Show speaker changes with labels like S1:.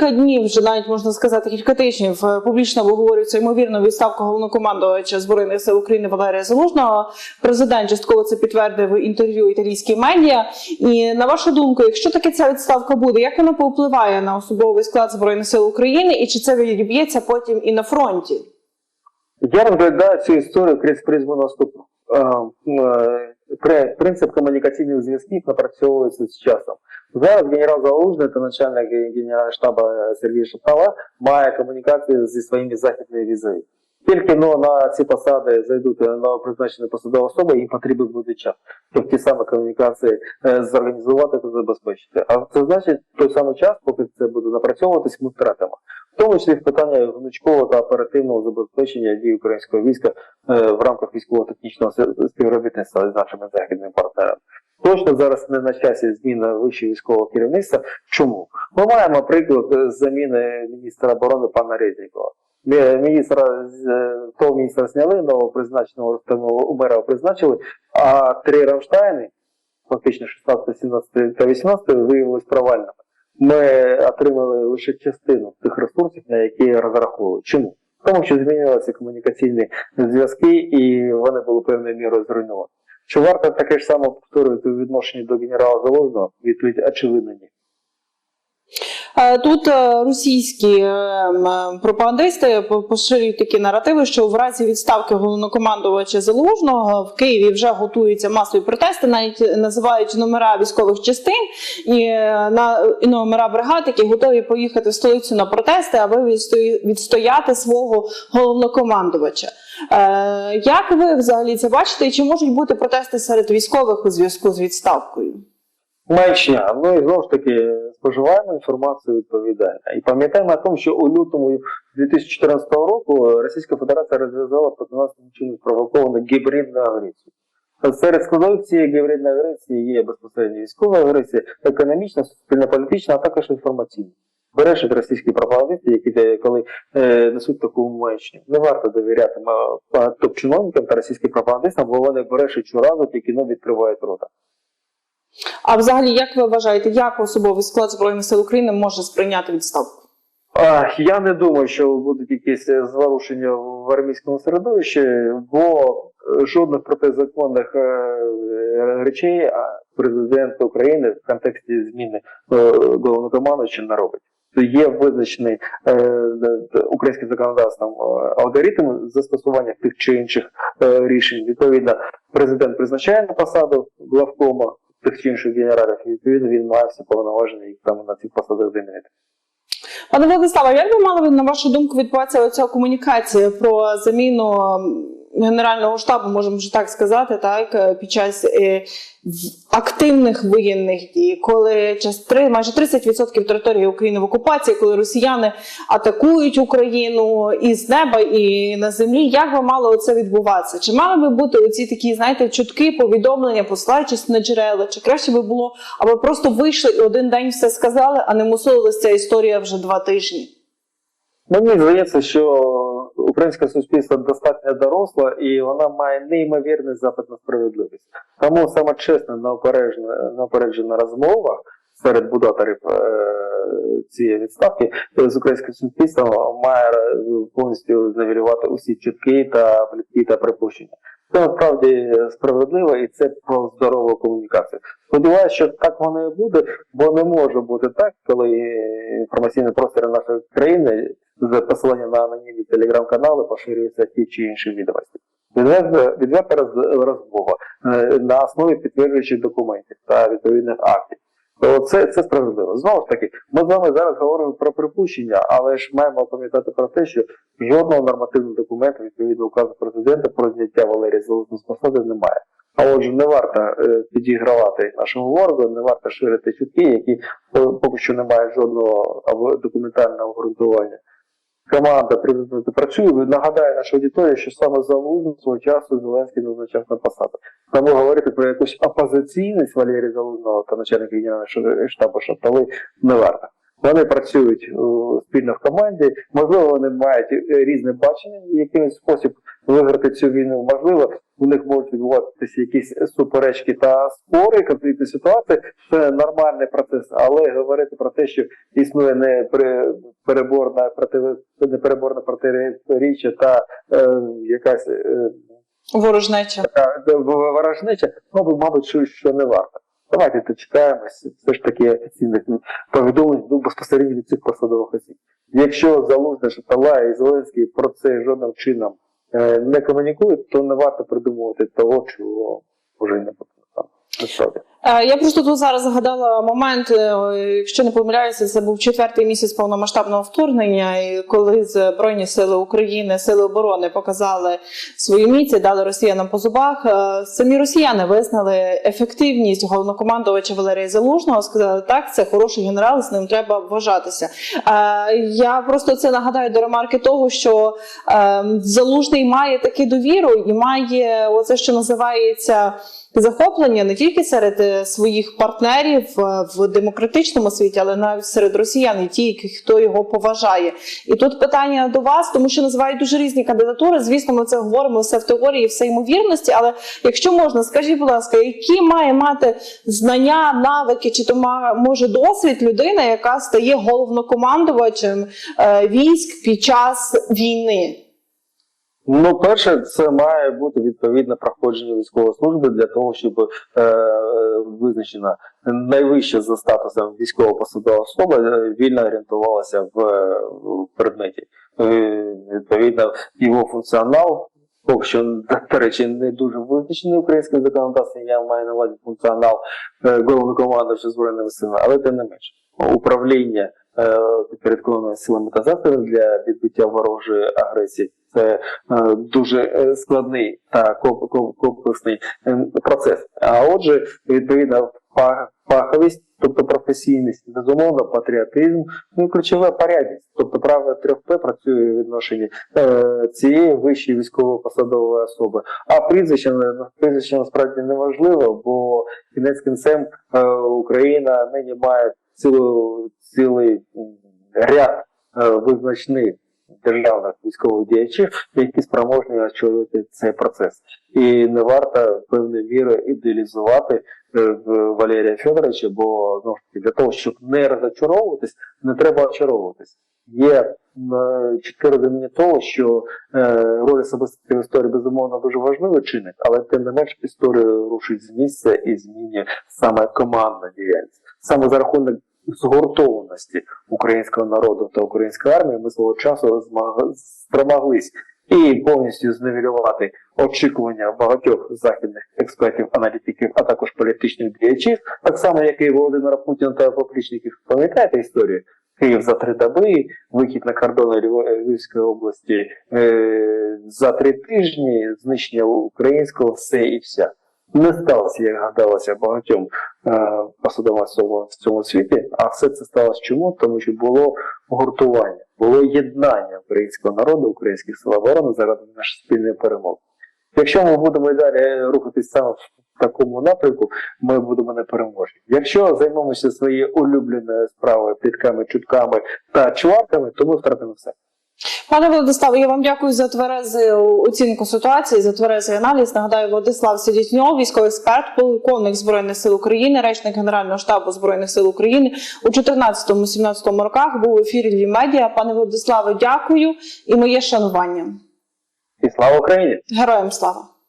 S1: кілька днів, вже навіть можна сказати, кілька тижнів е, публічно обговорюється ймовірно відставка головнокомандувача збройних сил України Валерія Залужного. Президент частково це підтвердив інтерв'ю італійській медіа. І на вашу думку, якщо таки ця відставка буде, як вона повпливає на особовий склад збройних сил України, і чи це відіб'ється потім і на фронті?
S2: Я розглядаю цю історію крізь призму наступну. Е, е, при- Принцип комунікаційних зв'язків напрацьовується з часом. Зараз генерал Залужний та начальник генерального штабу Сергій Шатала має комунікацію зі своїми західними візові. Тільки ну, на ці посади зайдуть новопризначені посадові особи, їм потрібен буде час, щоб ті самі комунікації е, зорганізувати та забезпечити. А це значить, той самий час, поки це буде напрацьовуватись, ми втратимо. Тому числі в питання гнучкового та оперативного забезпечення дій українського війська е, в рамках військово-технічного співробітництва з нашими західними партнерами. Точно зараз не на часі зміна вищого військового керівництва. Чому? Ми маємо приклад е, заміни міністра оборони пана Резнікова. Мі- Міністра е, того міністра зняли, нового призначеного Рустемова Умерова призначили, а три Рамштайни, фактично 16, 17 та 18, виявилися провальними ми отримали лише частину тих ресурсів, на які розраховували. Чому? Тому що змінювалися комунікаційні зв'язки, і вони були певною мірою зруйновані. Чи варто таке ж саме повторювати у відношенні до генерала Залозного? Відповідь очевидно ні.
S1: Е, Тут е, російські е, пропагандисти поширюють такі наративи, що в разі відставки головнокомандувача Залужного в Києві вже готуються масові протести, навіть називають номера військових частин і, на, і номера бригад, які готові поїхати в столицю на протести, аби відстояти свого головнокомандувача. Як ви взагалі це бачите? І чи можуть бути протести серед військових у зв'язку з відставкою?
S2: Меншня. Ну і знову ж таки споживаємо інформацію відповідально. І пам'ятаємо о тому, що у лютому 2014 року Російська Федерація розв'язала проти нас нічим спровоковану гібридну агресію. Серед складових цієї гібридної агресії є безпосередньо військова агресія, економічна, суспільно-політична, а також інформаційна. Бережуть російські пропагандисти, які коли е, несуть таку маячню. Не варто довіряти топ-чиновникам та російським пропагандистам, бо вони бережуть щоразу, тільки ну, відкривають рота.
S1: А взагалі, як ви вважаєте, як особовий склад збройних сил України може сприйняти відставку?
S2: Я не думаю, що будуть якісь е, зворушення в армійському середовищі, бо е, жодних протизаконних е, речей президент України в контексті зміни головнокомандуюча не робить. Є визначений українським законодавством алгоритм застосування тих чи інших рішень. Відповідно, президент призначає на посаду главкома тих чи інших генералів, і відповідно він має всі повноваження їх там на цих посадах замінити.
S1: Пане Владиславе, як би мала на вашу думку відбуватися оця комунікація про заміну генерального штабу, можемо вже так сказати, так е, під час е, активних воєнних дій, коли час три майже 30% території України в окупації, коли росіяни атакують Україну і з неба, і на землі, як би мало це відбуватися? Чи мали би бути оці такі, знаєте, чутки, повідомлення, посилаючись на джерела? Чи краще би було, аби просто вийшли і один день все сказали, а не мусилилася ця історія вже два тижні?
S2: Мені здається, що українське суспільство достатньо доросле і вона має неймовірний запит на справедливість. Тому саме чесна, неопереджена, розмова серед будаторів е, цієї відставки з українським суспільством має е, повністю завірювати усі чутки та плітки та припущення. Це насправді справедливо і це про здорову комунікацію. Сподіваюся, що так воно і буде, бо не може бути так, коли інформаційний простір нашої країни з посилання на анонімні телеграм-канали поширюються ті чи інші відомості. Відверта, відверта роз- розмова е, на основі підтверджуючих документів та відповідних актів. Це, це справедливо. Знову ж таки, ми з вами зараз говоримо про припущення, але ж маємо пам'ятати про те, що жодного нормативного документу, відповідно указу президента про зняття Валерія Залужного з посади немає. А отже, не варто е, підігравати нашому ворогу, не варто ширити чутки, які е, поки що не мають жодного документального обґрунтування. Команда президента працює. Нагадаю нашій аудиторії, що саме Залужний свого часу Зеленський назначав на посаду. Тому говорити про якусь опозиційність Валерія Залужного та начальника генерального штабу Шатали не варто. Вони працюють е, спільно в команді. Можливо, вони мають е, різне бачення, в якийсь спосіб виграти цю війну. Можливо, у них можуть відбуватися якісь суперечки та спори, конфліктні ситуації. Це нормальний процес, але говорити про те, що існує не при- переборна проти непереборна протиріччя та е, якась е,
S1: Ворожнеча.
S2: така ворожнеча, мабуть, мабуть, що, що не варто. Давайте дочекаємося все ж таки офіційних повідомлень ну, безпосередньо від цих посадових осіб. Якщо Залужний, Шатала і Зеленський про це жодним чином е, не комунікують, то не варто придумувати того, чого вже не потрібно насправді.
S1: Е, Я просто тут зараз згадала момент, е, якщо не помиляюся, це був четвертий місяць повномасштабного вторгнення, і коли Збройні сили України, сили оборони показали свою міць, і дали росіянам по зубах. е, Самі росіяни визнали ефективність головнокомандувача Валерія Залужного. Сказали, так, це хороший генерал, з ним треба вважатися. Я просто це нагадаю до ремарки того, що залужний має таку довіру і має оце, що називається захоплення не тільки серед своїх партнерів е, в демократичному світі, але навіть серед росіян і ті, хто його поважає. І тут питання до вас, тому що називають дуже різні кандидатури. Звісно, ми це говоримо все в теорії, все ймовірності. Але якщо можна, скажіть, будь ласка, які має мати знання, навики, чи то може досвід людина, яка стає головнокомандувачем е, військ під час війни?
S2: Ну, перше, це має бути відповідне проходження військової служби для того, щоб е, визначена найвища за статусом військова посадова особа е, вільно орієнтувалася в, е, предметі. Е, відповідно, його функціонал. Поки що, до речі, не дуже визначений українським законодавством, я маю на увазі функціонал головнокомандуючого збройними силами, але тим не менше, управління підпорядкованими силами та засобами для відбиття ворожої агресії це е, дуже е, складний та комплексний е, процес. А отже, відповідно, фа- фаховість, тобто професійність, безумовно, патріотизм, ну і ключова порядність. Тобто право 3П працює в відношенні е, цієї вищої військово-посадової особи. А прізвище, прізвище насправді не важливо, бо кінець кінцем Україна нині має цілу, цілий ряд визначних державних військових діячів, які спроможні очолити цей процес. І не варто певною мірою ідеалізувати е, Валерія Федоровича, бо таки для того, щоб не розочаровуватись, не треба очаровуватись. Є е, чітке розуміння того, що е, роль особистості історії безумовно дуже важливий чинник, але тим не менш історію рушить з місця і змінює саме командна діяльність. Саме за рахунок згуртованості українського народу та української армії ми свого часу спромоглись і повністю зневелювати очікування багатьох західних експертів, аналітиків, а також політичних діячів, так само як і Володимира Путіна та поплічників. Пам'ятаєте історію? Київ за три доби, вихід на кордони Львівської області е, за три тижні, знищення українського все і вся. Не сталося, як гадалося багатьом е, посадовим особам в цьому світі, а все це сталося чому? Тому що було гуртування, було єднання українського народу, українських сил оборони заради нашої спільної перемоги. Якщо ми будемо і далі рухатись саме в такому напрямку, ми будемо непереможні. Якщо займемося своєю улюбленою справою, плітками, чутками та чварками, то ми втратимо все.
S1: Пане Владиславе, я вам дякую за тверезу оцінку ситуації, за тверезий аналіз. Нагадаю, Владислав Сидітньов, військовий експерт, полковник збройних сил України, речник Генерального штабу збройних сил України у 14-17 роках був в ефірі Львів Медіа. Пане Владиславе, дякую і моє шанування.
S2: І слава Україні!
S1: Героям слава!